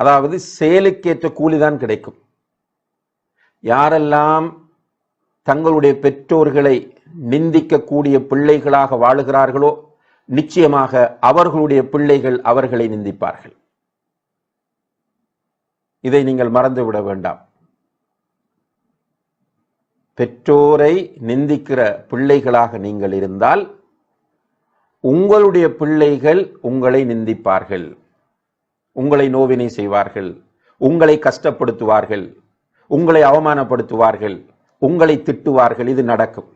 அதாவது செயலுக்கேற்ற கூலிதான் கிடைக்கும். யாரெல்லாம் தங்களுடைய பெற்றோர்களை நிந்திக்கக்கூடிய பிள்ளைகளாக வாழுகிறார்களோ நிச்சயமாக அவர்களுடைய பிள்ளைகள் அவர்களை நிந்திப்பார்கள். இதை நீங்கள் மறந்துவிட வேண்டாம். பெற்றோரை நிந்திக்கிற பிள்ளைகளாக நீங்கள் இருந்தால் உங்களுடைய பிள்ளைகள் உங்களை நிந்திப்பார்கள். உங்களை நோவினை செய்வார்கள் உங்களை கஷ்டப்படுத்துவார்கள் உங்களை அவமானப்படுத்துவார்கள் உங்களை திட்டுவார்கள். இது நடக்கும்.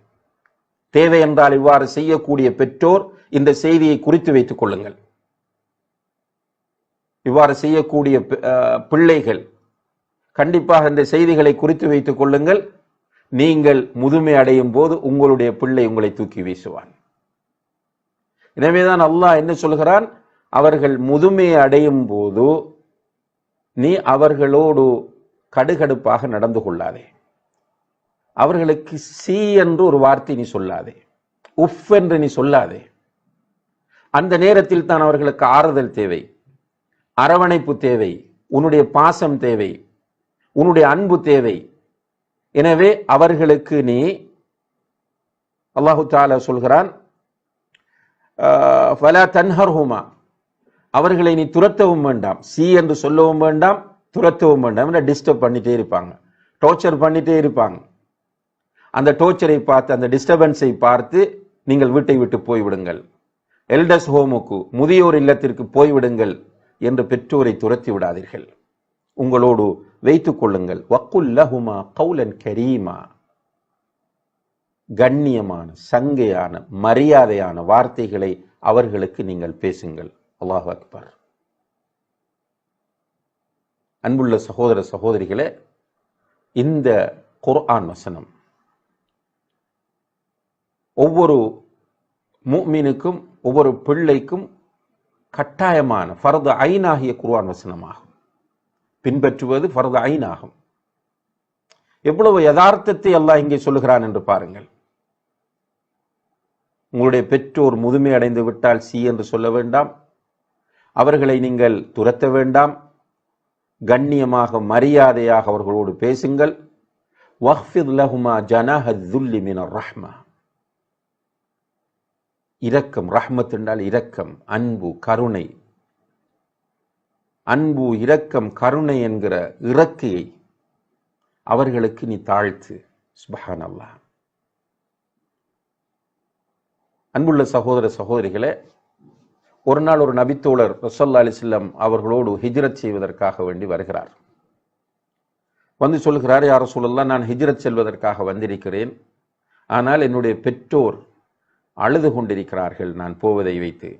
தேவை என்றால் இவ்வாறு செய்யக்கூடிய பெற்றோர் இந்த செய்தியை குறித்து வைத்துக் கொள்ளுங்கள். இவ்வாறு செய்யக்கூடிய பிள்ளைகள் கண்டிப்பாக இந்த செய்திகளை குறித்து வைத்துக் கொள்ளுங்கள். நீங்கள் முதுமை அடையும் போது உங்களுடைய பிள்ளை உங்களை தூக்கி வீசுவான். எனவேதான் அல்லாஹ் என்ன சொல்கிறான்? அவர்கள் முதுமை அடையும் போது நீ அவர்களோடு கடுகடுப்பாக நடந்து கொள்ளாதே. அவர்களுக்கு சி என்று ஒரு வார்த்தை நீ சொல்லாதே. உஃப் என்று நீ சொல்லாதே. அந்த நேரத்தில் தான் அவர்களுக்கு ஆறுதல் தேவை. அரவணைப்பு தேவை. உன்னுடைய பாசம் தேவை. உன்னுடைய அன்பு தேவை. எனவே அவர்களுக்கு நீ அல்லாஹு தாலா சொல்கிறான் ஃபலா தன்ஹர்ஹுமா அவர்களை நீ துரத்தவும் வேண்டாம். சி என்று சொல்லவும் வேண்டாம் துரத்தவும் வேண்டாம் டிஸ்டர்ப் பண்ணிட்டே இருப்பாங்க. டோர்ச்சர் பண்ணிட்டே இருப்பாங்க. அந்த டோர்ச்சரை பார்த்து அந்த டிஸ்டர்பன்ஸை பார்த்து நீங்கள் வீட்டை விட்டு போய்விடுங்கள். எல்டஸ் ஹோமுக்கு முதியோர் இல்லத்திற்கு போய்விடுங்கள் என்று பெற்றோரை துரத்தி விடாதீர்கள். உங்களோடு வைத்துக் கொள்ளுங்கள். வக்குல்லஹுமா கௌலன் கரீமா. கண்ணியமான சங்கையான மரியாதையான வார்த்தைகளை அவர்களுக்கு நீங்கள் பேசுங்கள். அல்லாஹ் அக்பர். அன்புள்ள சகோதர சகோதரிகளே இந்த குர்ஆன் வசனம் ஒவ்வொரு முஃமினுக்கும் ஒவ்வொரு பிள்ளைக்கும் கட்டாயமான ஃபரது ஐனாகிய குர்ஆன் வசனமாகும். பின்பற்றுவது ஃபரது ஐனாகும் எவ்வளவு யதார்த்தத்தை அல்லாஹ் இங்கே சொல்லுகிறான் என்று பாருங்கள். உங்களுடைய பெற்றோர் முதுமை அடைந்து விட்டால் சி என்று சொல்ல வேண்டாம். அவர்களை நீங்கள் துரத்த வேண்டாம். கண்ணியமாக மரியாதையாக அவர்களோடு பேசுங்கள். வஹ்ஃபித் லஹுமா ஜனஹுல்லி மினர் ரஹ்மா இரக்கம் ரஹ்மத் என்றால் இரக்கம் அன்பு கருணை. அன்பு இரக்கம் கருணை என்கிற இறக்கையை அவர்களுக்கு நீ தாழ்த்து. சுபஹான் அல்லாஹ் அன்புள்ள சகோதர சகோதரிகளே ஒரு நாள் ஒரு நபித்தோழர் ரசல்லா அலிஸ்லம் அவர்களோடு ஹிஜ்ரத் செய்வதற்காக வேண்டி வருகிறார். வந்து சொல்கிறார் யார சொல்லலாம் நான் ஹிஜ்ரத் செல்வதற்காக வந்திருக்கிறேன். ஆனால் என்னுடைய பெற்றோர் அழுது கொண்டிருக்கிறார்கள் நான் போவதை வைத்து.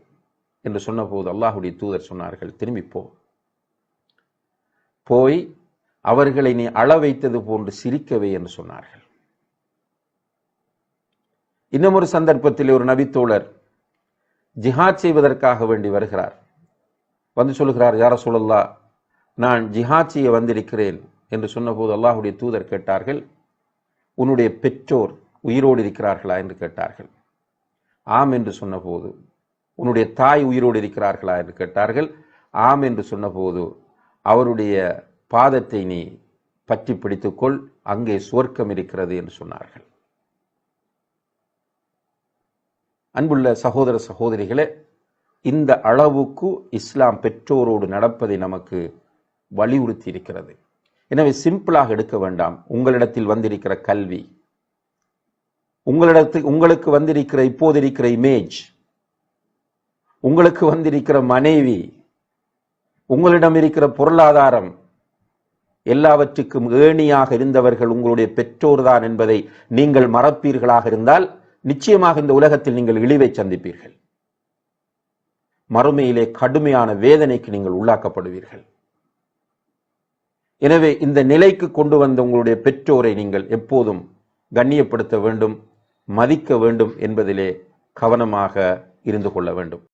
என்று சொன்னபோது அல்லாஹுடைய தூதர் சொன்னார்கள் திரும்பிப்போ போய் அவர்களை நீ அழ வைத்தது போன்று சிரிக்கவே என்று சொன்னார்கள். இன்னும் ஒரு சந்தர்ப்பத்தில் ஒரு நபித்தோழர் ஜிஹாத் செய்வதற்காக வேண்டி வருகிறார். வந்து சொல்கிறார் யார சொல்லல்லா நான் ஜிஹாத் செய்ய வந்திருக்கிறேன் என்று சொன்னபோது அல்லாஹுடைய தூதர் கேட்டார்கள். உன்னுடைய பெற்றோர் உயிரோடு இருக்கிறார்களா? என்று கேட்டார்கள். ஆம் என்று சொன்னபோது உன்னுடைய தாய் உயிரோடு இருக்கிறார்களா? என்று கேட்டார்கள். ஆம் என்று சொன்னபோது அவருடைய பாதத்தை நீ பற்றி பிடித்துக்கொள் அங்கே சுவர்க்கம் இருக்கிறது என்று சொன்னார்கள். அன்புள்ள சகோதர சகோதரிகளே இந்த அளவுக்கு இஸ்லாம் பெற்றோரோடு நடப்பதை நமக்கு வலியுறுத்தி இருக்கிறது எனவே சிம்பிளாக எடுக்க வேண்டாம். உங்களிடத்தில் வந்திருக்கிற கல்வி உங்களிடத்தில் உங்களுக்கு வந்திருக்கிற இப்போது இருக்கிற இமேஜ் உங்களுக்கு வந்திருக்கிற மனைவி உங்களிடம் இருக்கிற பொருளாதாரம் எல்லாவற்றுக்கும் ஏணியாக இருந்தவர்கள் உங்களுடைய பெற்றோர்தான் என்பதை நீங்கள் மறப்பீர்களாக இருந்தால் நிச்சயமாக இந்த உலகத்தில் நீங்கள் இழிவை சந்திப்பீர்கள். மறுமையிலே கடுமையான வேதனைக்கு நீங்கள் உள்ளாக்கப்படுவீர்கள். எனவே இந்த நிலைக்கு கொண்டு வந்த உங்களுடைய பெற்றோரை நீங்கள் எப்போதும் கண்ணியப்படுத்த வேண்டும் மதிக்க வேண்டும் என்பதிலே கவனமாக இருந்து கொள்ள வேண்டும்.